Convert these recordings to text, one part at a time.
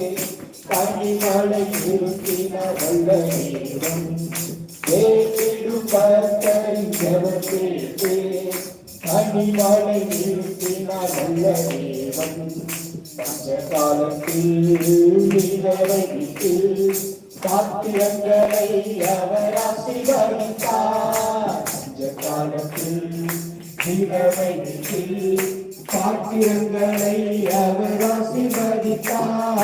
கனிமலை இருக்கின வல்ல தேவன் கேட்டிடும் கர்த்தரின் ஜெபம் இருக்கின வல்ல தேவன் பஞ்ச காலத்தில் நிலவை சாத்திரங்களை அவர் பஞ்ச காலத்தில் விட்டு அவர் ஆசீர்வதித்தார்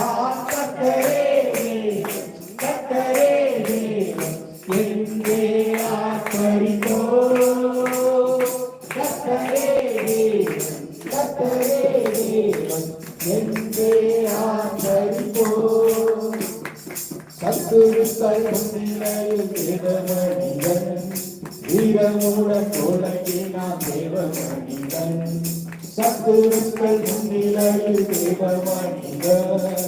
கத்தரே கத்தரே எங்கே ஆத்தரித்தோ கத்தரே கத்தரே எங்கே ஆத்தரித்தோ சத்துருக்கள் முன்னிலையில் தேவமணிதன் வீரமுடன் தொடங்கினான் தேவமணிதன் சத்துருக்கள் முன்னிலையில் தேவமணிதன்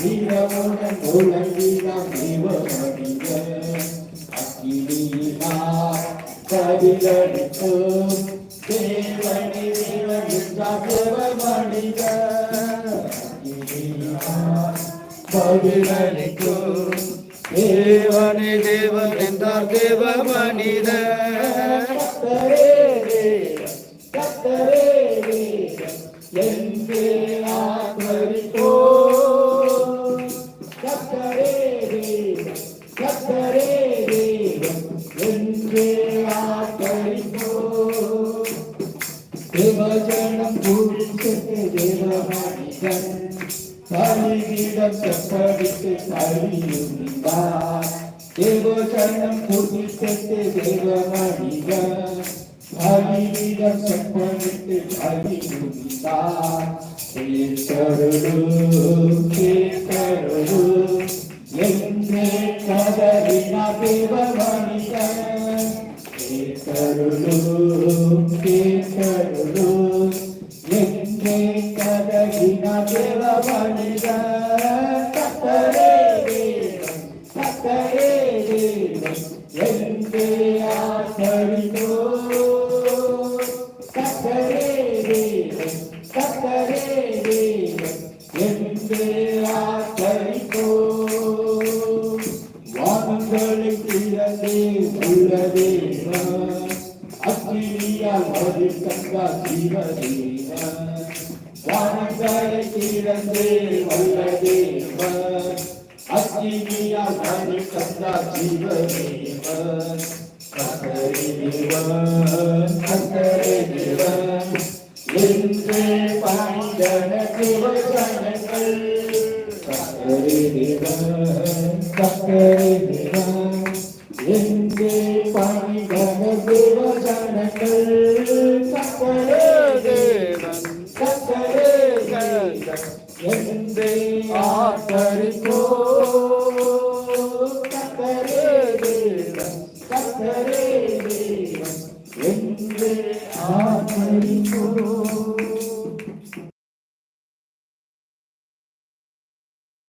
வீரமுடன் தொடங்கினான் தேவமணிதன் அக்கினியினார் கதிலடித்தும் தேவனி தேவன் என்றார் தேவமணிதன் அக்கினியினார் பதிலளிக்கும் தேவனே என்றார் தேவ மனித கத்தரே கத்தரே எங்கே ஆத்மரிப்போ கத்தரே கத்தரே எங்கே ஆத்மரிப்போ தேவஜனம் பூரித்து தேவமணிதன் பலிபீடம் செப்படித்து அறியுந்தார் தேவஜனம் பூரித்து தேவமணிதன் பலிபீடம் செப்படித்து அறியுந்தார் கேட்டருளு கேட்டருளு எங்கே கதறினா தேவமணிதன் கேட்டருளு கேட்டருளு எங்கே கதகின தேவமணித கத்தரே தேவன் எங்கே ஆசரித்தோ கத்தரே தேவன் கத்தரே தேவன் எங்கே ஆசரித்தோ வானங்களை திறந்தே உள்ள தேவன் அக்கினியால் மது ஜீவதேவன் வானங்களை திறந்தே வல்ல தேவன் அக்கினியால் மது கங்கா ஜீவதேவன் கத்தரே தேவன் கத்தரே தேவன் என்றே பாண்டன தேவஜனங்கள் கத்தரே தேவன் கத்தரே தேவன் எங்கே பணிகன தேவஜனங்கள் கத்தரே தேவன் Ah,